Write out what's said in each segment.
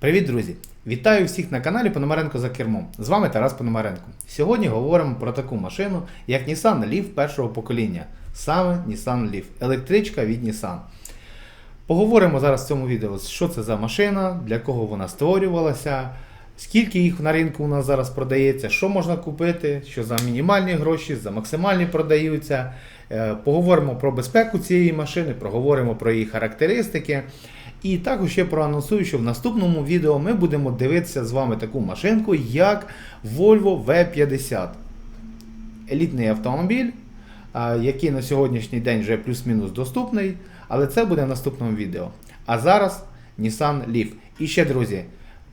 Привіт, друзі! Вітаю всіх на каналі Пономаренко за кермом. З вами Тарас Пономаренко. Сьогодні говоримо про таку машину, як Nissan Leaf першого покоління. Саме Nissan Leaf. Електричка від Nissan. Поговоримо зараз в цьому відео, що це за машина, для кого вона створювалася, скільки їх на ринку у нас зараз продається, що можна купити, що за мінімальні гроші, за максимальні продаються. Е, Поговоримо про безпеку цієї машини, проговоримо про її характеристики. І також ще проанонсую, що в наступному відео ми будемо дивитися з вами таку машинку, як Volvo V50. Елітний автомобіль, який на сьогоднішній день вже плюс-мінус доступний, але це буде в наступному відео. А зараз Nissan Leaf. І ще, друзі,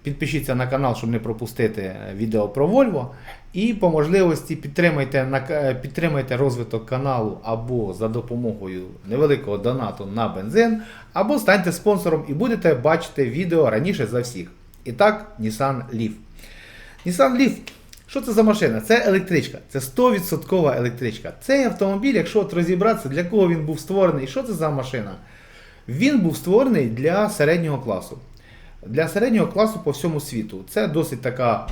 підпишіться на канал, щоб не пропустити е, відео про Volvo. І по можливості підтримайте, е, підтримайте розвиток каналу або за допомогою невеликого донату на бензин, або станьте спонсором і будете бачити відео раніше за всіх. І так, Nissan Leaf. Nissan Leaf. Що це за машина? Це електричка, це 100% електричка. Цей автомобіль, якщо от розібратися, для кого він був створений, що це за машина? Він був створений для середнього класу. Для середнього класу по всьому світу. Це досить така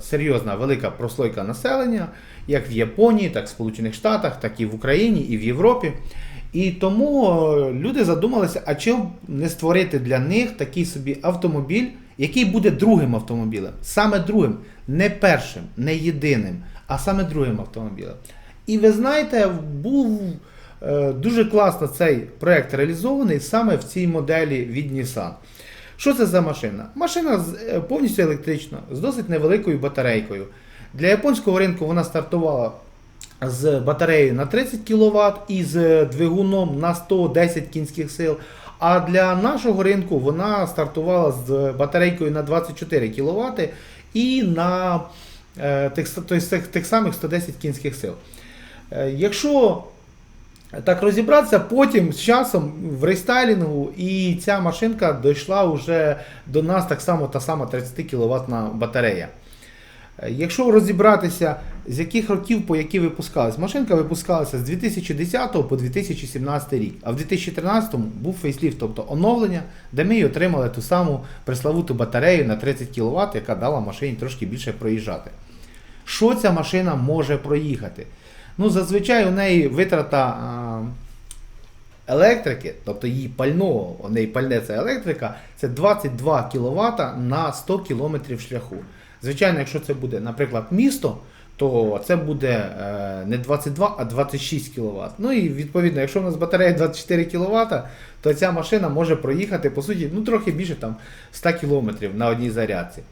серйозна велика прослойка населення, як в Японії, так і в Сполучених Штатах, так і в Україні, і в Європі. І тому люди задумалися, а чим не створити для них такий собі автомобіль, який буде другим автомобілем. Саме другим, не першим, не єдиним, а саме другим автомобілем. І ви знаєте, був е, дуже класно цей проект реалізований саме в цій моделі від Nissan. Що це за машина? Машина е, повністю електрична, з досить невеликою батарейкою. Для японського ринку вона стартувала з батареєю на 30 кВт і з двигуном на 110 кінських сил. А для нашого ринку вона стартувала з батарейкою на 24 кВт і на е, тих, тих, тих самих 110 кінських сил. Е, Якщо так розібратися, потім з часом в рестайлінгу і ця машинка дійшла вже до нас так само та сама 30 кВт батарея. Якщо розібратися, з яких років по які випускалась, машинка випускалася з 2010 по 2017 рік, а в 2013 був фейсліфт, тобто оновлення, де ми отримали ту саму пресловуту батарею на 30 кВт, яка дала машині трошки більше проїжджати. Що ця машина може проїхати? Ну, зазвичай у неї витрата електрики, тобто її пального, у неї пальне це електрика, це 22 кВт на 100 км шляху. Звичайно, якщо це буде, наприклад, місто, то це буде е, не 22, а 26 кВт. Ну і відповідно, якщо у нас батарея 24 кВт, то ця машина може проїхати, по суті, ну трохи більше там 100 км на одній зарядці.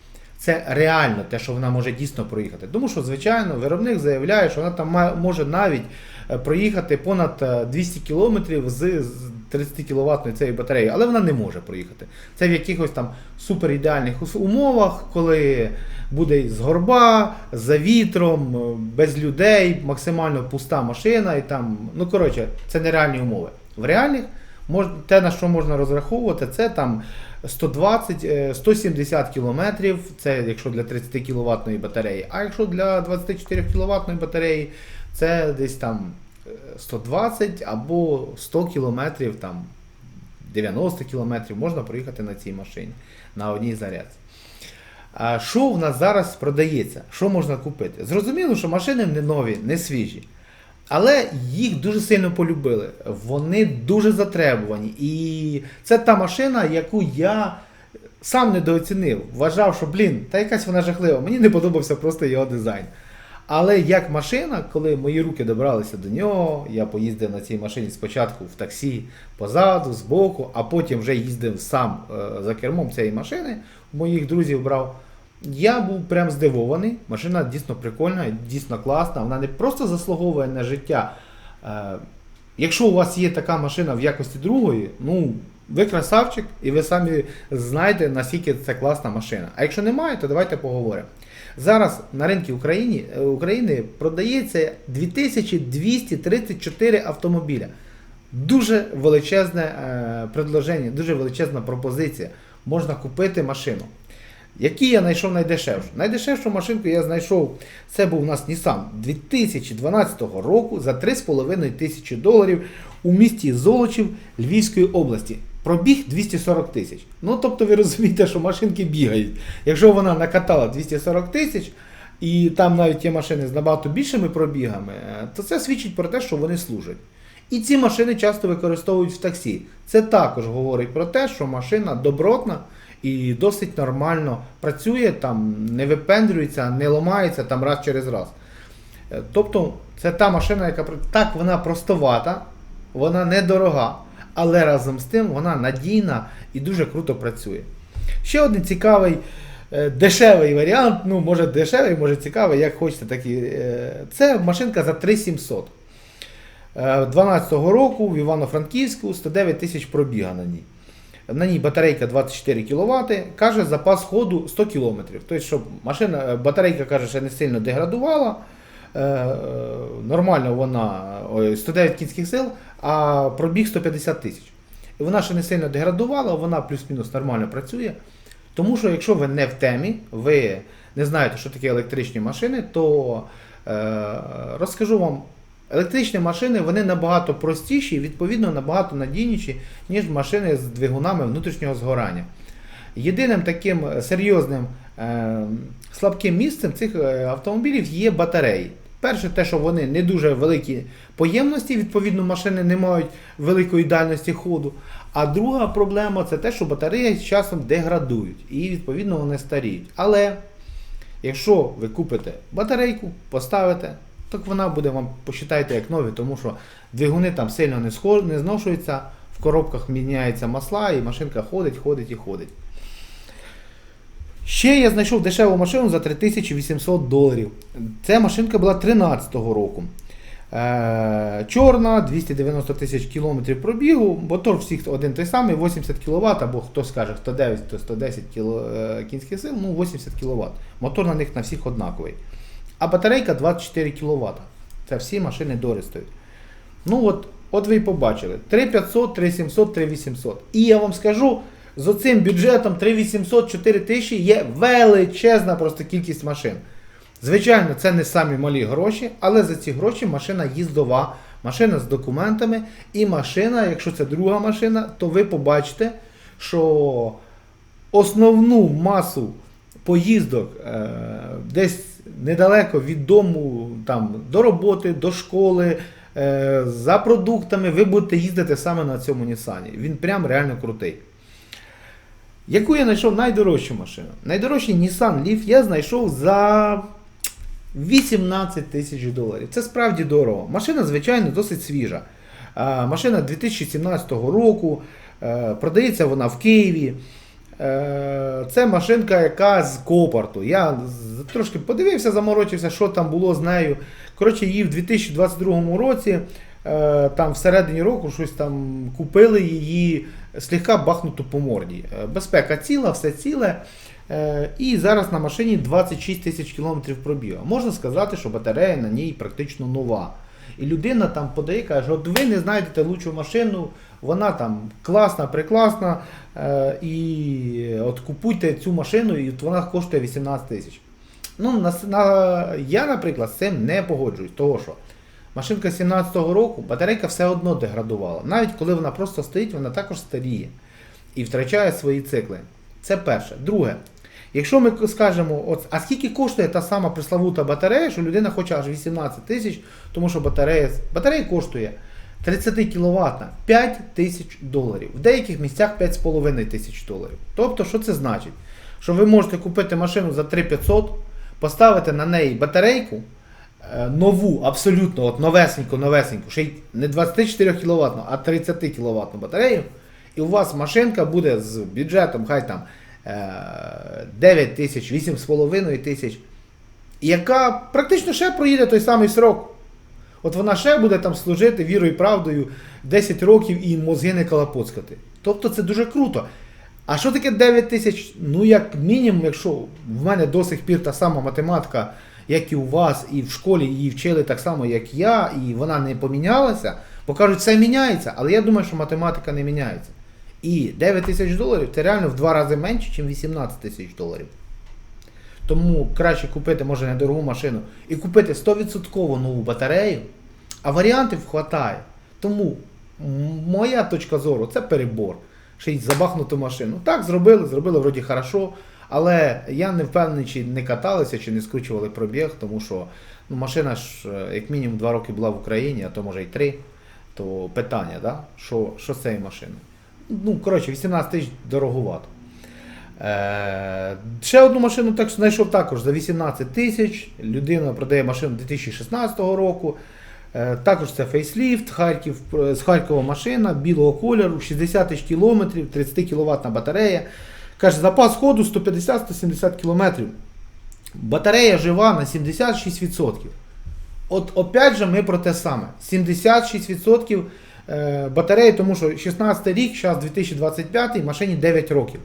Це реально те, що вона може дійсно проїхати. Тому що, звичайно, виробник заявляє, що вона там може навіть е, проїхати понад е, 200 км з з 30 кВт цієї батареї, але вона не може проїхати. Це в якихось там суперідеальних умовах, коли буде з горба, за вітром, е, без людей, максимально пуста машина і там. Ну коротше, це нереальні умови. В реальних те, на що можна розраховувати, це там 120, е, 170 кілометрів, це якщо для 30 кВт батареї, а якщо для 24 кВт батареї, це десь там е, 120 або 100 кілометрів, там 90 кілометрів можна проїхати на цій машині на одній зарядці. Що в нас зараз продається? Що можна купити? Зрозуміло, що машини не нові, не свіжі. Але їх дуже сильно полюбили. Вони дуже затребувані. І це та машина, яку я сам недооцінив. Вважав, що блін, та якась вона жахлива. Мені не подобався просто його дизайн. Але як машина, коли мої руки добралися до нього, я поїздив на цій машині спочатку в таксі позаду, збоку, а потім вже їздив сам е, за кермом цієї машини, моїх друзів брав. Я був прям здивований. Машина дійсно прикольна, дійсно класна. Вона не просто заслуговує на життя. Е, якщо у вас є така машина в якості другої, ну ви красавчик, і ви самі знаєте, наскільки це класна машина. А якщо немає, то давайте поговоримо. Зараз на ринку України, е, України продається 2234 автомобіля. Дуже величезне е, предложення, дуже величезна пропозиція. Можна купити машину. Які я знайшов найдешевшу? Найдешевшу машинку я знайшов. Це був у нас Nissan 2012 року за 3,5 тисячі доларів у місті Золочів Львівської області. Пробіг 240 тисяч. Ну, тобто ви розумієте, що машинки бігають. Якщо вона накатала 240 тисяч, і там навіть є машини з набагато більшими пробігами, е, то це свідчить про те, що вони служать. І ці машини часто використовують в таксі. Це також говорить про те, що машина добротна і досить нормально працює, там не випендрюється, не ламається там раз через раз. Е, Тобто це та машина, яка так вона простовата, вона недорога, але разом з тим вона надійна і дуже круто працює. Ще один цікавий е, дешевий варіант, ну може дешевий, може цікавий, як хочете, так е, Це машинка за 3700. Е, 12-го року в Івано-Франківську 109 тисяч пробіга на ній. На ній батарейка 24 кВт, каже запас ходу 100 км. Тобто, щоб машина, е, батарейка каже, що не сильно деградувала. е, Нормально вона 109 кінських сил, а пробіг 150 тисяч. І вона ще не сильно деградувала, вона плюс-мінус нормально працює. Тому що якщо ви не в темі, ви не знаєте, що таке електричні машини, то е, розкажу вам, електричні машини вони набагато простіші і відповідно набагато надійніші, ніж машини з двигунами внутрішнього згорання. Єдиним таким е, серйозним е, слабким місцем цих е, автомобілів є батареї. Перше, те, що вони не дуже великі поємності, відповідно, машини не мають великої дальності ходу. А друга проблема це те, що батареї з часом деградують і відповідно вони старіють. Але якщо ви купите батарейку, поставите, так вона буде вам посчитайте як нові, тому що двигуни там сильно не, схож, не зношуються, в коробках міняються масла, і машинка ходить, ходить і ходить. Ще я знайшов дешеву машину за 3800 доларів. Ця машинка була 13-го року. Е, чорна, 290 тисяч кілометрів пробігу, мотор всіх один той самий, 80 кВт, або хто скаже 109, то 110 кіло, е, кінських сил, ну 80 кВт. Мотор на них на всіх однаковий. А батарейка 24 кВт. Це всі машини дористають. Ну от, от ви і побачили. 3500, 3700, 3800. І я вам скажу, з оцим бюджетом 3800, 4000 є величезна просто кількість машин. Звичайно, це не самі малі гроші, але за ці гроші машина їздова, машина з документами, і машина, якщо це друга машина, то ви побачите, що основну масу поїздок е, десь недалеко від дому там, до роботи, до школи, е, за продуктами, ви будете їздити саме на цьому Нісані. Він прям реально крутий. Яку я знайшов найдорожчу машину? Найдорожчий Nissan Leaf я знайшов за 18 тисяч доларів. Це справді дорого. Машина, звичайно, досить свіжа. Машина 2017 року. е, Продається вона в Києві. Е, Це машинка, яка з Копарту. Я трошки подивився, заморочився, що там було з нею. Коротше, її в 2022 році, е, там всередині року, щось там купили її слегка бахнуту по морді. Е, Безпека ціла, все ціле. І зараз на машині 26 тисяч кілометрів пробігу. Можна сказати, що батарея на ній практично нова. І людина там подає, каже, от ви не знайдете лучшу машину, вона там класна, прекрасна, е, і от купуйте цю машину, і от вона коштує 18 тисяч. Ну, на, на, я, наприклад, з цим не погоджуюсь, того що машинка 17-го року, батарейка все одно деградувала. Навіть коли вона просто стоїть, вона також старіє і втрачає свої цикли. Це перше. Друге, якщо ми скажемо, от, а скільки коштує та сама пресловута батарея, що людина хоче аж 18 тисяч, тому що батарея, батарея коштує 30 кВт 5 тисяч доларів. В деяких місцях 5,5 тисяч доларів. Тобто, що це значить? Що ви можете купити машину за 3500, поставити на неї батарейку, е, нову, абсолютно от новесеньку, новесеньку, ще й не 24 кВт, а 30 кВт батарею, і у вас машинка буде з бюджетом, хай там 9 тисяч, 8,5 тисяч, яка практично ще проїде той самий срок. От вона ще буде там служити вірою і правдою 10 років і мозги не калапоцкати. Тобто це дуже круто. А що таке 9 тисяч? Ну, як мінімум, якщо в мене до сих пір та сама математика, як і у вас, і в школі її вчили так само, як я, і вона не помінялася, бо кажуть, все міняється, але я думаю, що математика не міняється. І 9 тисяч доларів це реально в два рази менше, ніж 18 тисяч доларів. Тому краще купити, може, недорогу машину і купити 100% нову батарею, а варіантів вистачає. Тому моя точка зору це перебор. ще й забахнуту машину. Так, зробили, зробили вроді хорошо, але я не впевнений, чи не каталися, чи не скручували пробіг, тому що ну, машина ж е, як мінімум 2 роки була в Україні, а то може й 3. То питання, да? що, що з цією машиною? Ну, коротше, 18 тисяч дороговато. Е, ще одну машину так знайшов також за 18 тисяч. Людина продає машину 2016 року. Е, також це фейсліфт, Харків, е, з Харкова машина білого кольору, 60 тисяч кілометрів, 30 кВт батарея. Каже, запас ходу 150-170 км. Батарея жива на 76%. От опять же ми про те саме. 76% е, батареї, тому що 16 рік, зараз 2025, машині 9 років.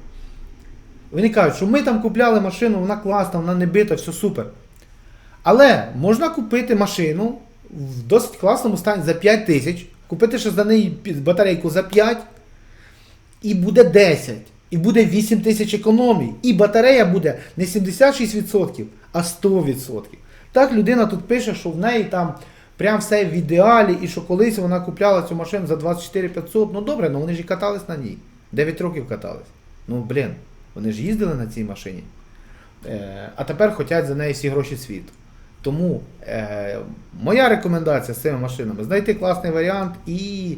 Вони кажуть, що ми там купляли машину, вона класна, вона не бита, все супер. Але можна купити машину в досить класному стані за 5 тисяч, купити ще за неї батарейку за 5, і буде 10, і буде 8 тисяч економій. І батарея буде не 76%, а 100%. Так людина тут пише, що в неї там прям все в ідеалі, і що колись вона купляла цю машину за 24 500. Ну добре, ну вони ж і катались на ній. 9 років катались. Ну блін, вони ж їздили на цій машині. Е, а тепер хочуть за неї всі гроші світу. Тому е, моя рекомендація з цими машинами знайти класний варіант і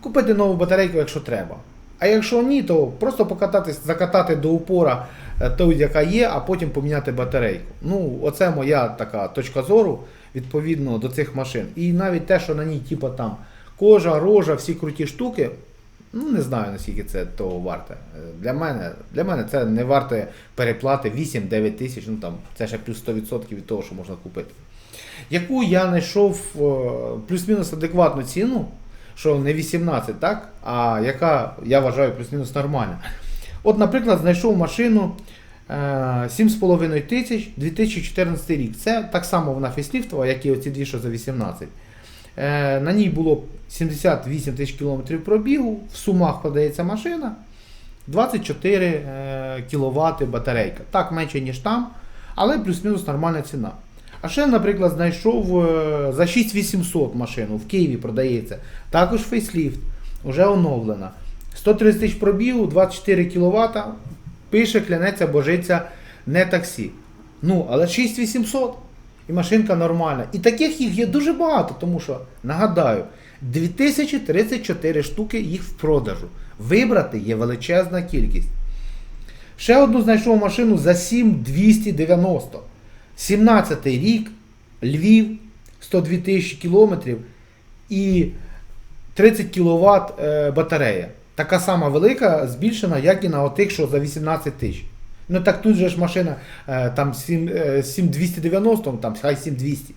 купити нову батарейку, якщо треба. А якщо ні, то просто покататись, закатати до упора е, ту, яка є, а потім поміняти батарейку. Ну, оце моя така точка зору відповідно до цих машин. І навіть те, що на ній, типу, там кожа, рожа, всі круті штуки, ну не знаю наскільки це того варте. Для мене, для мене це не варте переплати 8-9 тисяч, ну там це ще плюс 100% від того, що можна купити. Яку я знайшов е, плюс-мінус адекватну ціну, що не 18, так? А яка я вважаю плюс-мінус нормальна. От, наприклад, знайшов машину 7,5 тисяч 2014 рік. Це так само вона фейсліфтова, як і оці дві, що за 18. Е, на ній було 78 тисяч кілометрів пробігу, в сумах подається машина. 24 е, кВт батарейка. Так, менше, ніж там, але плюс-мінус нормальна ціна. А ще, наприклад, знайшов е, за 6800 машину в Києві продається. Також фейсліфт, вже оновлена. 130 тисяч пробігу, 24 кВт. Пише, клянеться, божиться, не таксі. Ну, але 6800 і машинка нормальна. І таких їх є дуже багато, тому що, нагадаю, 2034 штуки їх в продажу. Вибрати є величезна кількість. Ще одну знайшов машину за 7290. 17 рік, Львів, 102 тисячі кілометрів і 30 кВт батарея. Така сама велика, збільшена, як і на отих, що за 18 тисяч. Ну так тут же ж машина е, там 7, е, 7290, там хай 7200.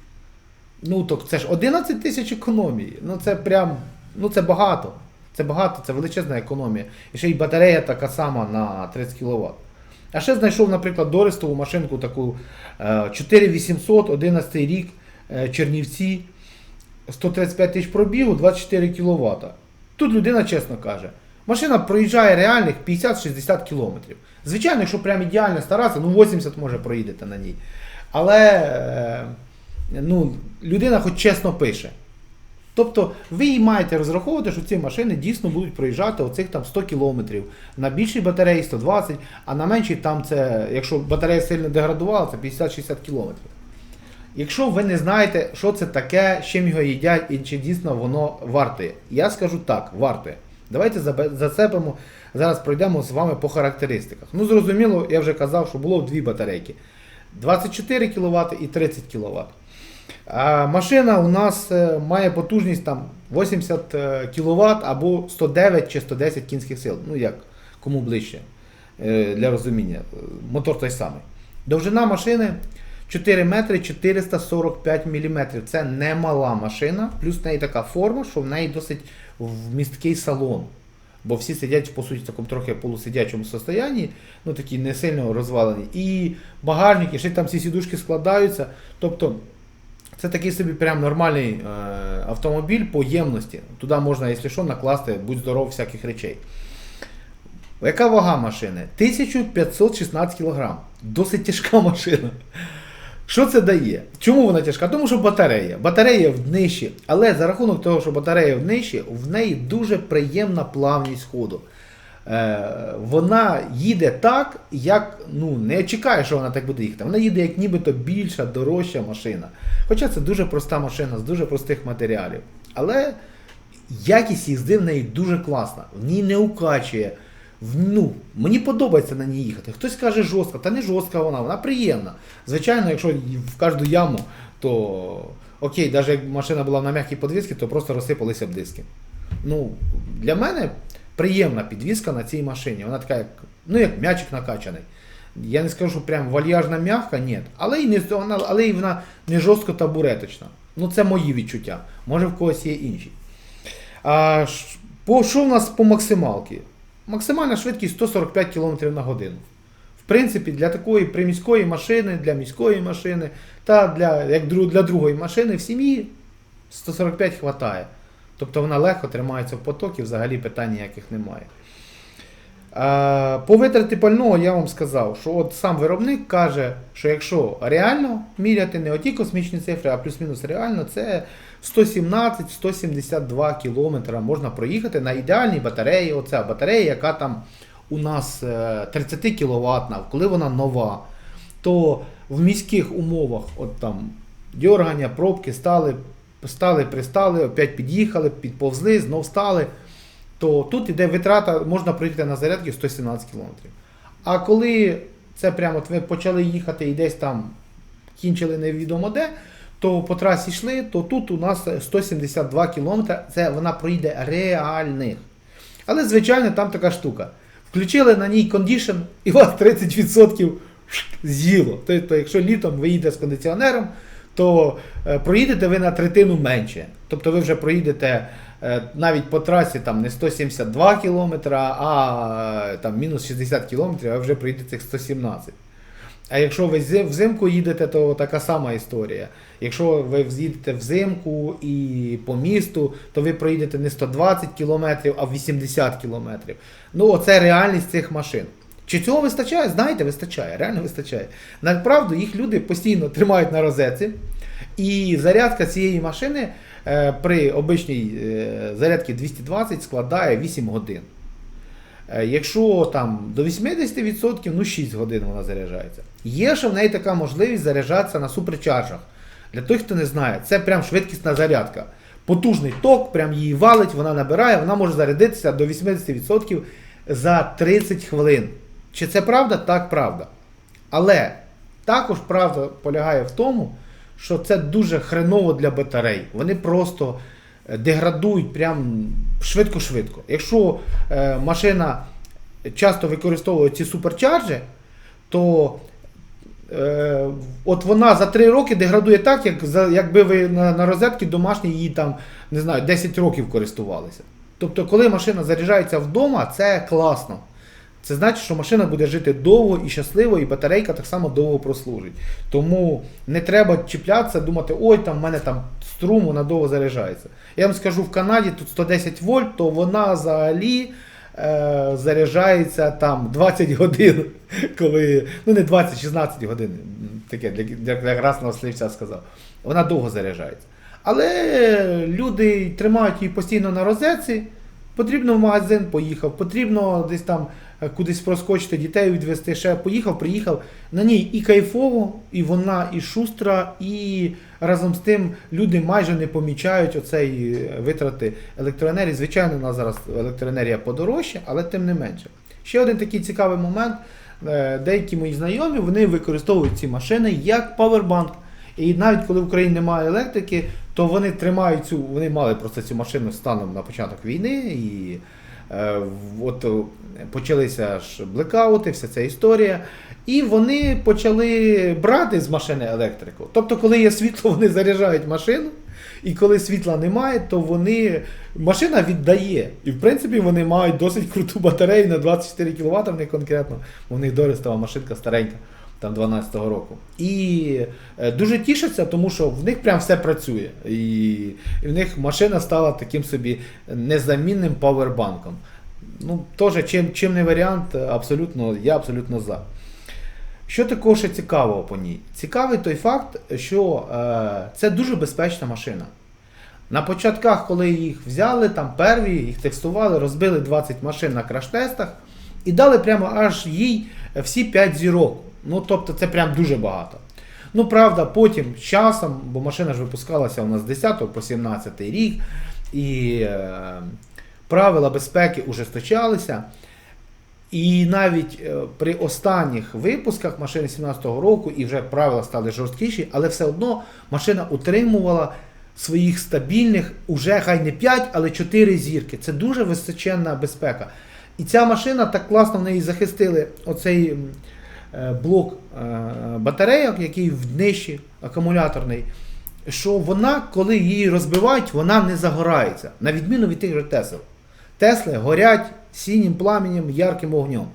Ну то це ж 11 тисяч економії. Ну це прям, ну це багато. Це багато, це величезна економія. І ще й батарея така сама на 30 кВт. А ще знайшов, наприклад, Дористову машинку таку е, 4800, 11 рік, е, Чернівці, 135 тисяч пробігу, 24 кВт. Тут людина чесно каже, машина проїжджає реальних 50-60 км. Звичайно, якщо прям ідеально старатися, ну 80 може проїдете на ній. Але е, ну, людина хоч чесно пише. Тобто ви і маєте розраховувати, що ці машини дійсно будуть проїжджати оцих там 100 кілометрів. На більшій батареї 120, а на меншій там це, якщо батарея сильно деградувала, це 50-60 кілометрів. Якщо ви не знаєте, що це таке, з чим його їдять і чи дійсно воно вартує, я скажу так, вартує. Давайте зацепимо, зараз пройдемо з вами по характеристиках. Ну, зрозуміло, я вже казав, що було дві батарейки: 24 кВт і 30 кВт. А машина у нас е, має потужність там 80 кВт або 109 чи 110 кінських сил. Ну як, кому ближче е, для розуміння. Е, Мотор той самий. Довжина машини 4 метри 445 мм. Це немала машина, плюс в неї така форма, що в неї досить вмісткий салон. Бо всі сидять, по суті, в такому трохи полусидячому состоянні, ну такі не сильно розвалені. І багажники, ще там всі сідушки складаються. Тобто це такий собі прям нормальний е, автомобіль по ємності. Туди можна, якщо що, накласти, будь здоров, всяких речей. Яка вага машини? 1516 кг. Досить тяжка машина. Що це дає? Чому вона тяжка? Тому що батарея. Батарея в днищі, але за рахунок того, що батарея в днищі, в неї дуже приємна плавність ходу. Е, вона їде так, як ну, не чекає, що вона так буде їхати. Вона їде як нібито більша, дорожча машина. Хоча це дуже проста машина з дуже простих матеріалів. Але якість їзди в неї дуже класна. В ній не укачує. Ну, мені подобається на ній їхати. Хтось каже жорстка, та не жорстка вона, вона приємна. Звичайно, якщо в кожну яму, то окей, навіть як машина була на м'якій подвісці, то просто розсипалися б диски. Ну, для мене приємна підвізка на цій машині. Вона така, як, ну, як м'ячик накачаний. Я не скажу, що прям вальяжна м'яка, ні. Але і не вона, але і вона не жорстко табуреточна. Ну, це мої відчуття. Може в когось є інші. А, по, що в нас по максималці? Максимальна швидкість 145 км на годину. В принципі, для такої приміської машини, для міської машини та для, як для другої машини в сім'ї 145 хватає. Тобто вона легко тримається в потокі, взагалі питань ніяких немає. По витраті пального я вам сказав, що от сам виробник каже, що якщо реально міряти не оті космічні цифри, а плюс-мінус реально, це 117-172 кілометра можна проїхати на ідеальній батареї. Оця батарея, яка там у нас е, 30 кВт, коли вона нова, то в міських умовах, от там дьоргання, пробки стали, стали, пристали, опять під'їхали, підповзли, знов стали то тут іде витрата, можна проїхати на зарядки 117 км. А коли це прямо от ви почали їхати і десь там кінчили невідомо де, то по трасі йшли, то тут у нас 172 км, це вона проїде реальних. Але, звичайно, там така штука. Включили на ній кондішн, і вас 30% з'їло. Тобто, якщо літом ви їдете з кондиціонером, то е, проїдете ви на третину менше. Тобто ви вже проїдете е, навіть по трасі там не 172 км, а е, там мінус 60 км, а ви вже проїдете цих 117. А якщо ви взимку їдете, то така сама історія. Якщо ви їдете взимку і по місту, то ви проїдете не 120 км, а 80 км. Ну, оце реальність цих машин. Чи цього вистачає? Знаєте, вистачає, реально вистачає. Направду їх люди постійно тримають на розетці, і зарядка цієї машини е, при обичній е, зарядці 220 складає 8 годин. Е, Якщо там до 80%, ну 6 годин вона заряджається. Є ще в неї така можливість заряджатися на суперчарджах. Для тих, хто не знає, це прям швидкісна зарядка. Потужний ток, прям її валить, вона набирає, вона може зарядитися до 80% за 30 хвилин. Чи це правда? Так, правда. Але також правда полягає в тому, що це дуже хреново для батарей. Вони просто деградують прям швидко-швидко. Якщо е, машина часто використовує ці суперчарджі, то е, от вона за 3 роки деградує так, як якби ви на, на розетки домашній її там, не знаю, 10 років користувалися. Тобто, коли машина заряджається вдома, це класно. Це значить, що машина буде жити довго і щасливо, і батарейка так само довго прослужить. Тому не треба чіплятися, думати, ой, там в мене там струм, вона довго заряджається. Я вам скажу, в Канаді тут 110 вольт, то вона взагалі е, заряджається там 20 годин, коли. Ну не 20, 16 годин. Таке для, для, для красного сливця сказав. Вона довго заряджається. Але люди тримають її постійно на розетці. Потрібно в магазин поїхав, потрібно десь там кудись проскочити, дітей відвести, ще поїхав, приїхав. На ній і кайфово, і вона і шустра, і разом з тим люди майже не помічають оцей е, витрати електроенергії. Звичайно, у нас зараз електроенергія подорожча, але тим не менше. Ще один такий цікавий момент. Е, Деякі мої знайомі вони використовують ці машини як павербанк. І навіть коли в Україні немає електрики, то вони тримають цю, вони мали просто цю машину станом на початок війни, і е, от е, почалися ж блекаути, вся ця історія. І вони почали брати з машини електрику. Тобто, коли є світло, вони заряджають машину, і коли світла немає, то вони машина віддає. І в принципі вони мають досить круту батарею на 24 кВт, в них конкретно, в них дористова машинка старенька там 12-го року. І е, дуже тішаться, тому що в них прям все працює. І, і в них машина стала таким собі незамінним павербанком. Ну, теж, чим, чим не варіант, абсолютно, я абсолютно за. Що такого ще цікавого по ній? Цікавий той факт, що е, це дуже безпечна машина. На початках, коли їх взяли, там перві, їх тестували, розбили 20 машин на краш-тестах і дали прямо аж їй всі 5 зірок. Ну, тобто це прям дуже багато. Ну, правда, потім з часом, бо машина ж випускалася у нас з 10 по 17 рік, і е, правила безпеки ужесточалися. І навіть е, при останніх випусках машини 17-го року і вже правила стали жорсткіші, але все одно машина утримувала своїх стабільних уже хай не 5, але 4 зірки. Це дуже височенна безпека. І ця машина так класно в неї захистили оцей блок е, батарейок, який в днищі акумуляторний. Що вона, коли її розбивають, вона не загорається, на відміну від тих же Тесел. Тесли горять синім пламенем, ярким вогнем.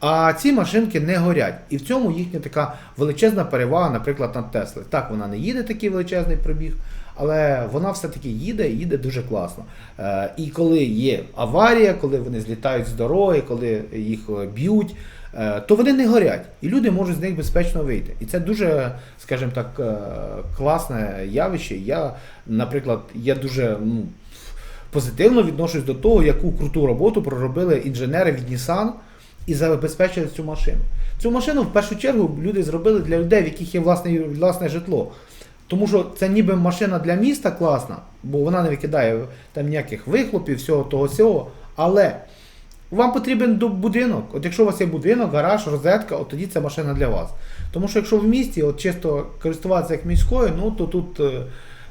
А ці машинки не горять. І в цьому їхня така величезна перевага, наприклад, над Тесли. Так, вона не їде такий величезний пробіг, але вона все-таки їде і їде дуже класно. Е, і коли є аварія, коли вони злітають з дороги, коли їх е, б'ють, е, то вони не горять. І люди можуть з них безпечно вийти. І це дуже, скажімо так, е, класне явище. Я, наприклад, я дуже. Ну, позитивно відношусь до того, яку круту роботу проробили інженери від Nissan і забезпечили цю машину. Цю машину в першу чергу люди зробили для людей, в яких є власне, власне житло. Тому що це ніби машина для міста класна, бо вона не викидає там ніяких вихлопів, всього того всього. Але вам потрібен будинок. От якщо у вас є будинок, гараж, розетка, от тоді це машина для вас. Тому що якщо в місті от чисто користуватися як міською, ну то тут е,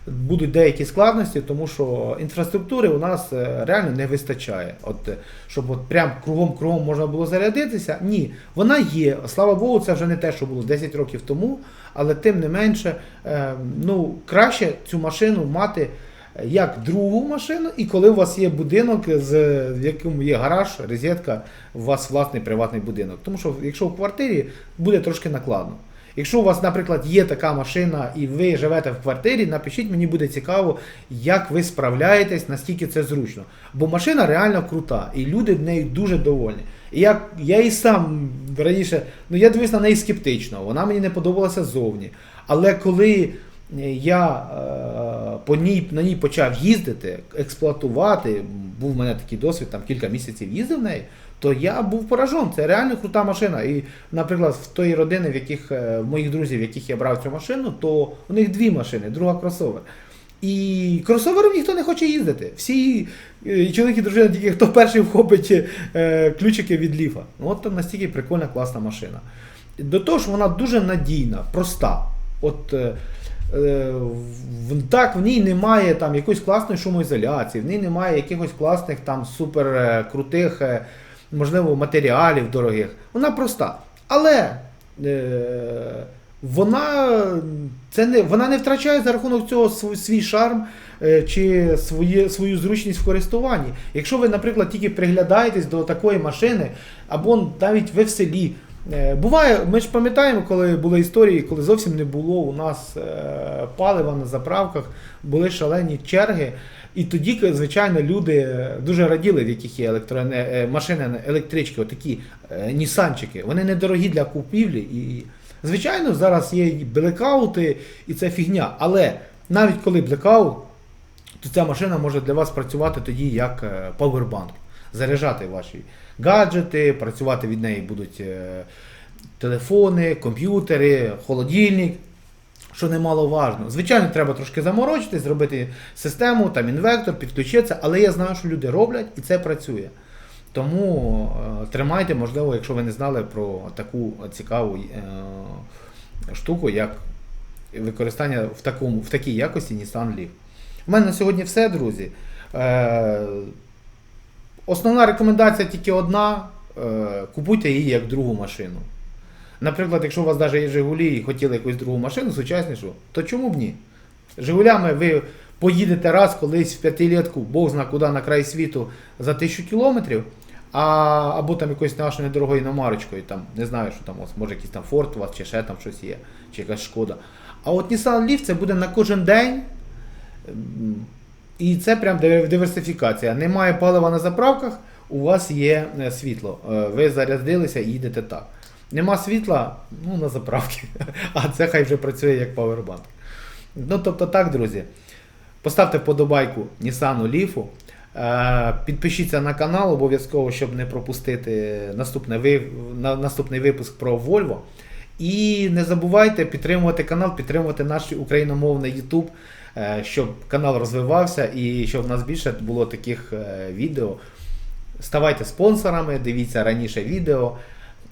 будуть деякі складності, тому що інфраструктури у нас е, реально не вистачає. От, е, щоб от прям кругом кругом можна було зарядитися. Ні, вона є. Слава Богу, це вже не те, що було 10 років тому, але тим не менше, е, ну, краще цю машину мати як другу машину, і коли у вас є будинок, з, в якому є гараж, розетка, у вас власний приватний будинок. Тому що якщо в квартирі буде трошки накладно. Якщо у вас, наприклад, є така машина і ви живете в квартирі, напишіть, мені буде цікаво, як ви справляєтесь, наскільки це зручно. Бо машина реально крута, і люди нею дуже довольні. І я, я і сам раніше, ну я дивився на неї скептично, вона мені не подобалася ззовні. Але коли я е, по ній, на ній почав їздити, експлуатувати, був в мене такий досвід, там кілька місяців їздив нею, то я був поражен. Це реально крута машина. І, наприклад, в тої родини, в яких е, в моїх друзів, в яких я брав цю машину, то у них дві машини, друга кросовер. І кросовером ніхто не хоче їздити. Всі е, і чоловік дружина, тільки хто перший вхопить е, ключики від ліфа. Ну, От то настільки прикольна, класна машина. До того ж, вона дуже надійна, проста. От е, е, в- так, в ній немає там якоїсь класної шумоізоляції, в ній немає якихось класних там супер е, е, можливо, матеріалів дорогих. Вона проста. Але е, вона, це не, вона не втрачає за рахунок цього св- свій шарм е, чи своє, свою зручність в користуванні. Якщо ви, наприклад, тільки приглядаєтесь до такої машини, або навіть ви в селі. Е, Буває, ми ж пам'ятаємо, коли були історії, коли зовсім не було у нас е, палива на заправках, були шалені черги. І тоді, звичайно, люди е, дуже раділи, в яких є електроене- е, машини, електрички, отакі нісанчики. Вони недорогі для купівлі. І, звичайно, зараз є блекаути, і це фігня. Але навіть коли блекаут, то ця машина може для вас працювати тоді як павербанк. Заряджати ваші гаджети, працювати від неї будуть е, телефони, комп'ютери, холодильник. Що немаловажно. Звичайно, треба трошки заморочитись, зробити систему, там інвектор, підключитися, але я знаю, що люди роблять і це працює. Тому е, тримайте, можливо, якщо ви не знали про таку цікаву е, штуку, як використання в, такому, в такій якості Nissan Leaf. У мене на сьогодні все, друзі. Е, основна рекомендація тільки одна: е, купуйте її як другу машину. Наприклад, якщо у вас навіть є Жигулі і хотіли якусь другу машину, сучаснішу, то чому б ні? Жигулями ви поїдете раз колись в п'ятилітку, Бог зна куди на край світу за тисячу кілометрів, а, або там якоюсь нашою недорогою іномарочкою, там, не знаю, що там вас, може якийсь там Форд у вас, чи ще там щось є, чи якась шкода. А от Nissan Leaf це буде на кожен день. І це прям диверсифікація. Немає палива на заправках, у вас є е, світло. Е, Ви зарядилися і їдете так. Нема світла, ну на заправки. А це хай вже працює як павербанк. Ну, тобто так, друзі. Поставте вподобайку Nissan Leaf. Е, Підпишіться на канал обов'язково, щоб не пропустити наступний, ви- на- наступний випуск про Volvo. І не забувайте підтримувати канал, підтримувати наш україномовний YouTube, щоб канал розвивався і щоб в нас більше було таких е, відео. Ставайте спонсорами, дивіться раніше відео.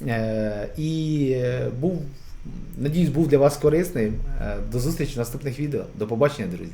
Е, І е, був, надіюсь, був для вас корисним. Е, До зустрічі в наступних відео. До побачення, друзі.